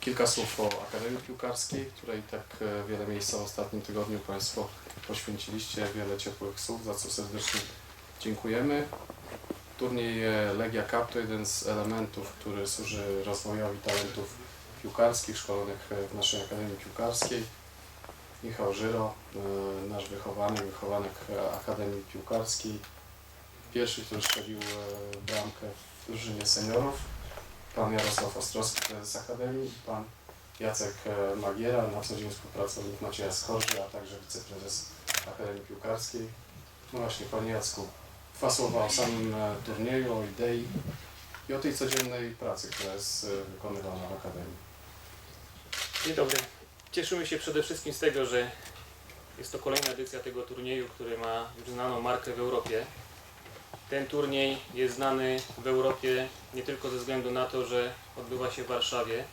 Kilka słów o Akademii Piłkarskiej, której tak e, wiele miejsca w ostatnim tygodniu Państwo poświęciliście, wiele ciepłych słów, za co serdecznie dziękujemy. Turniej Legia Cup to jeden z elementów, który służy rozwojowi talentów piłkarskich szkolonych e, w naszej Akademii Piłkarskiej. Michał Żyro, e, nasz wychowanek, wychowanek Akademii Piłkarskiej. Pierwszy, który strzelił bramkę w drużynie seniorów. Pan Jarosław Ostrowski, prezes Akademii, pan Jacek e, Magiera, na co dzień współpracownik Macieja Skorzy, a także wiceprezes Akademii Piłkarskiej. No właśnie, panie Jacku, dwa słowa o samym e, turnieju, o idei i o tej codziennej pracy, która jest e, wykonywana w Akademii. Dzień dobry. Cieszymy się przede wszystkim z tego, że jest to kolejna edycja tego turnieju, który ma już znaną markę w Europie. Ten turniej jest znany w Europie nie tylko ze względu na to, że odbywa się w Warszawie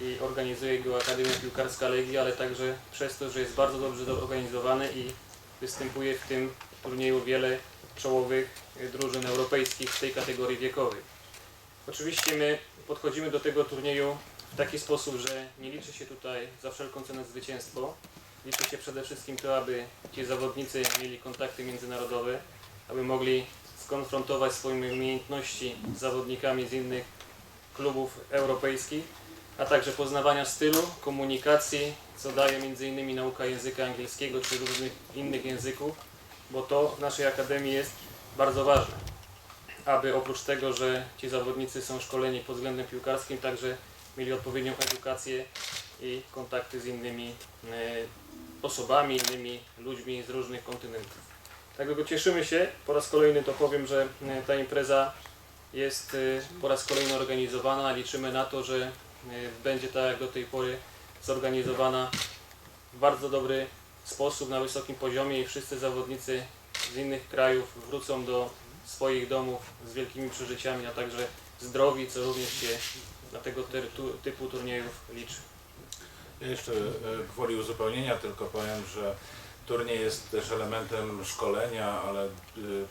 i organizuje go Akademia Piłkarska Legii, ale także przez to, że jest bardzo dobrze zorganizowany i występuje w tym turnieju wiele czołowych drużyn europejskich w tej kategorii wiekowej. Oczywiście my podchodzimy do tego turnieju w taki sposób, że nie liczy się tutaj za wszelką cenę zwycięstwo. Liczy się przede wszystkim to, aby ci zawodnicy mieli kontakty międzynarodowe, aby mogli skonfrontować swoje umiejętności z zawodnikami z innych klubów europejskich, a także poznawania stylu, komunikacji, co daje m.in. nauka języka angielskiego czy różnych innych języków, bo to w naszej akademii jest bardzo ważne. Aby oprócz tego, że ci zawodnicy są szkoleni pod względem piłkarskim, także mieli odpowiednią edukację i kontakty z innymi e, osobami, innymi ludźmi z różnych kontynentów. Dlatego cieszymy się, po raz kolejny to powiem, że e, ta impreza jest e, po raz kolejny organizowana. Liczymy na to, że e, będzie tak jak do tej pory zorganizowana w bardzo dobry sposób, na wysokim poziomie i wszyscy zawodnicy z innych krajów wrócą do swoich domów z wielkimi przeżyciami, a także zdrowi, co również się na tego typu turniejów liczy. Jeszcze gwoli uzupełnienia tylko powiem, że turniej jest też elementem szkolenia, ale e,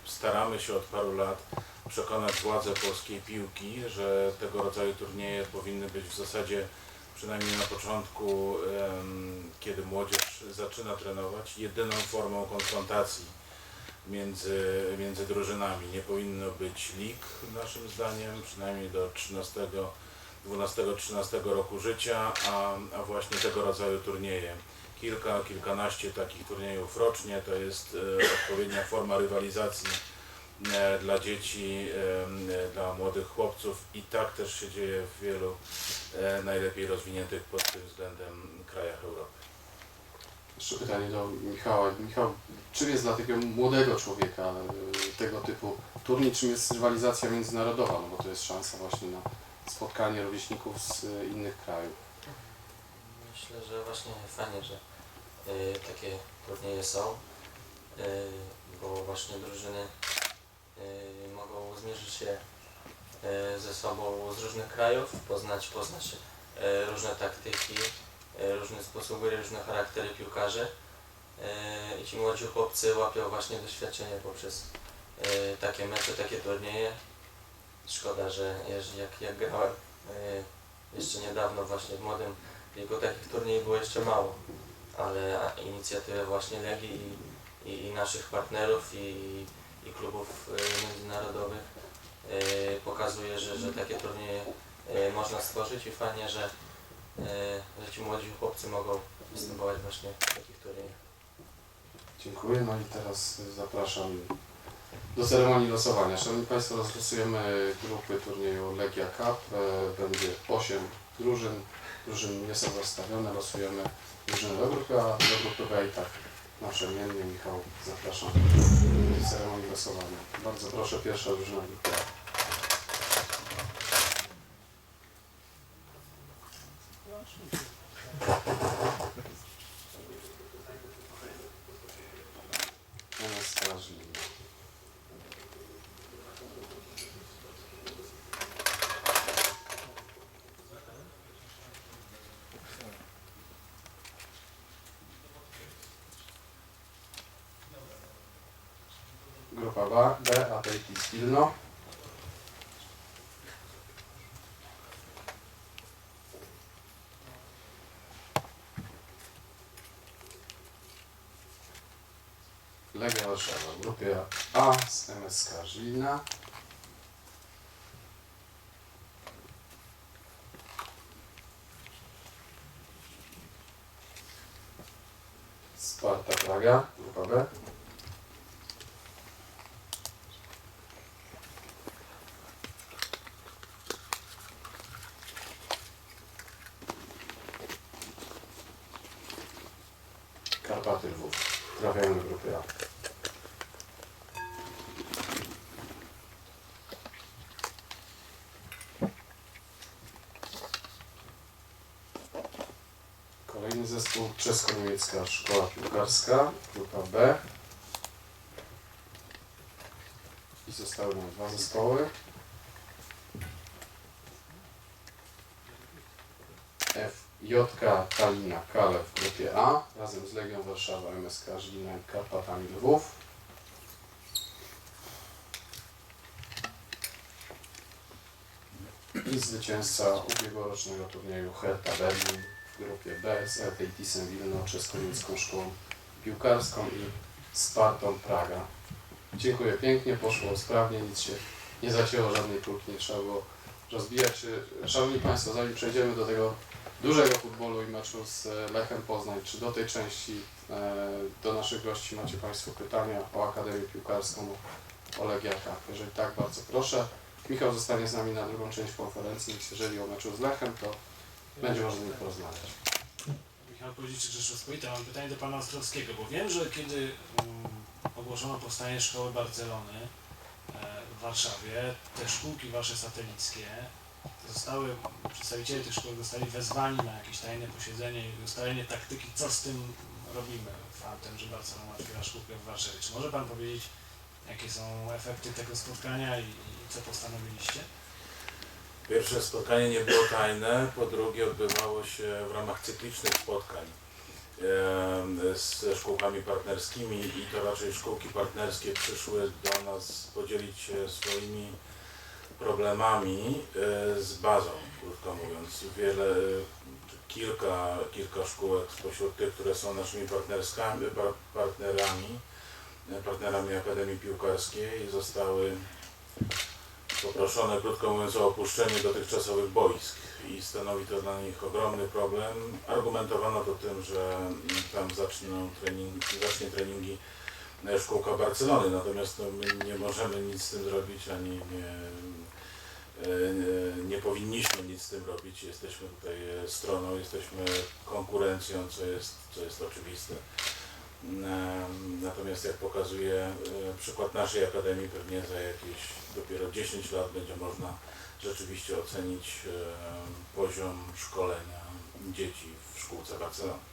staramy się od paru lat przekonać władze polskiej piłki, że tego rodzaju turnieje powinny być w zasadzie przynajmniej na początku, kiedy młodzież zaczyna trenować, jedyną formą konfrontacji między, między drużynami. Nie powinno być lig naszym zdaniem, przynajmniej do 13 12-13 roku życia, a, a właśnie tego rodzaju turnieje. Kilka, kilkanaście takich turniejów rocznie to jest e, odpowiednia forma rywalizacji e, dla dzieci, e, dla młodych chłopców i tak też się dzieje w wielu najlepiej rozwiniętych pod tym względem krajach Europy. Jeszcze pytanie do Michała. Michał, czym jest dla takiego młodego człowieka tego typu turniej, czym jest rywalizacja międzynarodowa? No bo to jest szansa właśnie na spotkanie rówieśników z innych krajów. Myślę, że właśnie fajnie, że takie turnieje są, y, bo właśnie drużyny y, mogą zmierzyć się ze sobą z różnych krajów, poznać, poznać różne taktyki, różne sposoby, różne charaktery piłkarzy i ci młodzi chłopcy łapią właśnie doświadczenie poprzez takie mecze, takie turnieje. Szkoda, że jak, jak grałem jeszcze niedawno właśnie w młodym jego takich turniejów było jeszcze mało, ale inicjatywa właśnie Legii i, i, i naszych partnerów i, i klubów y, międzynarodowych y, pokazuje, że, że takie turnieje y, można stworzyć i fajnie, że, że ci młodzi chłopcy mogą występować właśnie w takich turniejach. Dziękuję. No i teraz zapraszam do ceremonii losowania. Szanowni Państwo, rozlosujemy grupy turnieju Legia Cup. E, Będzie 8 drużyn. Drużyny nie są rozstawione. Losujemy drużyny do grupy A, do grupy B i tak naprzemiennie. Michał, zapraszam do ceremonii losowania. Bardzo proszę, pierwsza drużyna grupy A. Ona grupa B, B Apelki Stilno. Legia Warszawa w grupie A z MSK Żilina. Sparta Praga, grupa B. Karpaty Lwów. Trafiają do grupy A. Kolejny zespół Czesko-Niemiecka Szkoła Piłkarska, grupa B. I zostały nam dwa zespoły. FJK Talina Kale w grupie A razem z Legią Warszawa, MSK Żilina i Karpatami Lwów. I zwycięzca ubiegłorocznego turnieju Hertha Berlin w grupie B z Thyssen Wilno, Czesko-Niemiecką Szkołą Piłkarską i Spartą Praga. Dziękuję pięknie, poszło sprawnie, nic się nie zacięło, żadnej kulki nie trzeba było rozbijać. Szanowni Państwo, zanim przejdziemy do tego dużego futbolu i meczu z e, Lechem Poznań, czy do tej części e, do naszych gości macie Państwo pytania o Akademię Piłkarską, o Legiaka? Jeżeli tak, bardzo proszę. Michał zostanie z nami na drugą część konferencji, więc jeżeli o meczu z Lechem, to będzie można z nim porozmawiać. Michał Koziczyk, Rzeczpospolita. Mam pytanie do Pana Ostrowskiego, bo wiem, że kiedy um, ogłoszono powstanie Szkoły Barcelony e, w Warszawie, te szkółki Wasze satelickie zostały, przedstawiciele tych szkół zostali wezwani na jakieś tajne posiedzenie i ustalenie taktyki, co z tym robimy faktem, że Barcelona otwiera szkółkę w Warszawie. Czy może Pan powiedzieć, jakie są efekty tego spotkania i, i co postanowiliście? Pierwsze spotkanie nie było tajne, po drugie odbywało się w ramach cyklicznych spotkań ze szkółkami partnerskimi i to raczej szkółki partnerskie przyszły do nas podzielić się swoimi problemami e, z bazą, krótko mówiąc. Wiele, kilka, kilka szkółek spośród tych, które są naszymi partnerskami, par- partnerami, e, partnerami Akademii Piłkarskiej zostały poproszone, krótko mówiąc, o opuszczenie dotychczasowych boisk i stanowi to dla nich ogromny problem. Argumentowano to tym, że tam zaczną trening, zacznie treningi e, szkółka Barcelony, natomiast no, my nie możemy nic z tym zrobić, ani nie, nie, powinniśmy nic z tym robić. Jesteśmy tutaj e, stroną, jesteśmy konkurencją, co jest, co jest oczywiste. Natomiast jak pokazuje e, przykład naszej akademii, pewnie za jakieś dopiero 10 lat będzie można rzeczywiście ocenić e, poziom szkolenia dzieci w szkółce Barcelony.